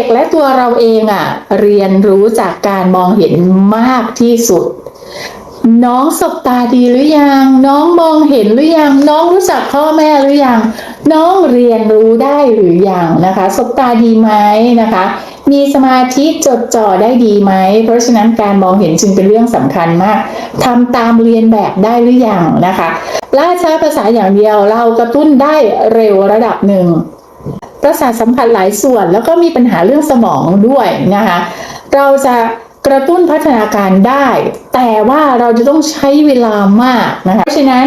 ด็กๆและตัวเราเองอะเรียนรู้จากการมองเห็นมากที่สุด น้องสบตาดีหรือยัง น้องมองเห็นหรือยัง น้องรู้จักพ่อแม่หรือยัง น้องเรียนรู้ได้หรือยังนะคะสบตาดีไหมนะคะ มีสมาธิจดจ่อได้ดีไหม เพราะฉะนั้นการมองเห็นจึงเป็นเรื่องสำคัญมากทำตามเรียนแบบได้หรือยังนะคะล่าช้าภาษาอย่างเดียวเรากระตุ้นได้เร็วระดับหนึ่ง ประสาทสัมผัสหลายส่วน แล้วก็มีปัญหาเรื่องสมองด้วยนะคะ เราจะกระตุ้นพัฒนาการได้ แต่ว่าเราจะต้องใช้เวลามากนะคะเพราะฉะนั้น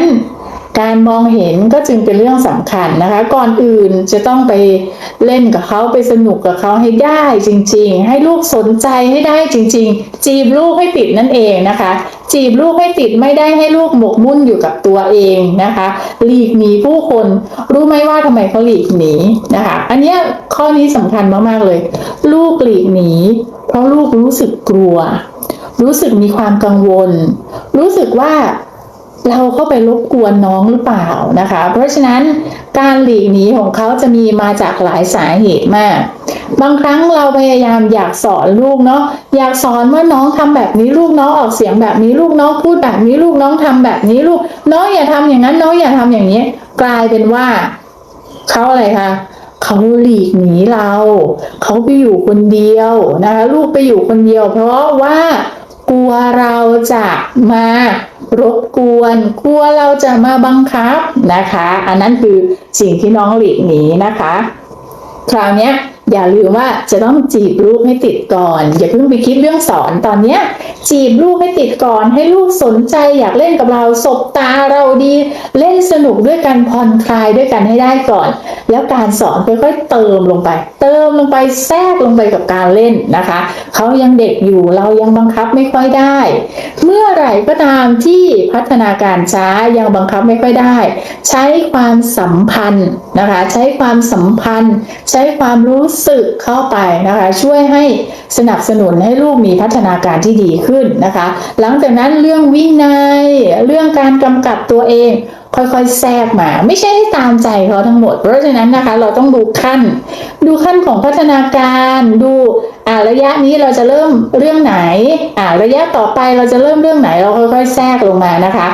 การมองเห็นก็จึงเป็นเรื่องสำคัญนะคะ ก่อนอื่นจะต้องไปเล่นกับเขาไปสนุกกับเขาให้ได้จริง ๆ ให้ลูกสนใจให้ได้จริง ๆ จีบลูกให้ติดนั่นเองนะคะ จีบลูกให้ติดไม่ได้ให้ลูกหมกมุ่นอยู่กับตัวเองนะคะหลีกหนีผู้คน รู้ไหมว่าทำไมเขาหลีกหนีนะคะ อันนี้ข้อนี้สำคัญมากๆเลย ลูกหลีกหนี เพราะลูกรู้สึกกลัว รู้สึกมีความกังวล รู้สึกว่า เราเข้าไปรบกวนน้องหรือเปล่านะคะ เพราะฉะนั้นการหลีกหนีของเขาจะมีมาจากหลายสาเหตุมาก บางครั้งเราพยายามอยากสอนลูกเนาะอยากสอนว่าน้องทำแบบนี้ลูกน้องออกเสียงแบบนี้ลูกน้องพูดแบบนี้ลูกน้องทำแบบนี้ลูก น้องอย่าทำอย่างนั้นน้องอย่าทำอย่างนี้ กลายเป็นว่าเขาอะไรคะเขาหลีกหนีเรา เขาไปอยู่คนเดียวนะคะลูกไปอยู่คนเดียว เพราะว่า กลัวเราจะมารบกวน กลัวเราจะมาบังคับนะคะ อันนั้นคือสิ่งที่น้องหลีกหนีนะคะ คราวเนี้ย อย่าลืมว่าจะต้องจีบลูกให้ติดก่อน อย่าเพิ่งไปคิดเรื่องสอนตอนเนี้ย จีบลูกให้ติดก่อนให้ลูกสนใจอยากเล่นกับเราสบตาเราดี เล่นสนุกด้วยกันผ่อนคลายด้วยกันให้ได้ก่อน แล้วการสอนค่อยๆเติมลงไป เติมลงไปแทรกลงไปกับการเล่นนะคะเขายังเด็กอยู่เรายังบังคับไม่ค่อยได้ เมื่อไหร่ก็ตามที่พัฒนาการช้ายังบังคับไม่ค่อยได้ ใช้ความสัมพันธ์นะคะ ใช้ความสัมพันธ์ ใช้ความรู้สึกเข้าไปนะคะ ช่วยให้สนับสนุนให้ลูกมีพัฒนาการที่ดีขึ้นนะคะ หลังจากนั้นเรื่องวินัยเรื่องการกำกับตัวเอง ค่อยๆแทรกมา ไม่ใช่ให้ตามใจเขาทั้งหมด เพราะฉะนั้นนะคะ เราต้องดูขั้น ดูขั้นของพัฒนาการดูอ่าระยะนี้เราจะเริ่มเรื่องไหนอ่าระยะต่อไปเราจะเริ่มเรื่องไหนเราค่อยๆแทรกลงมานะคะ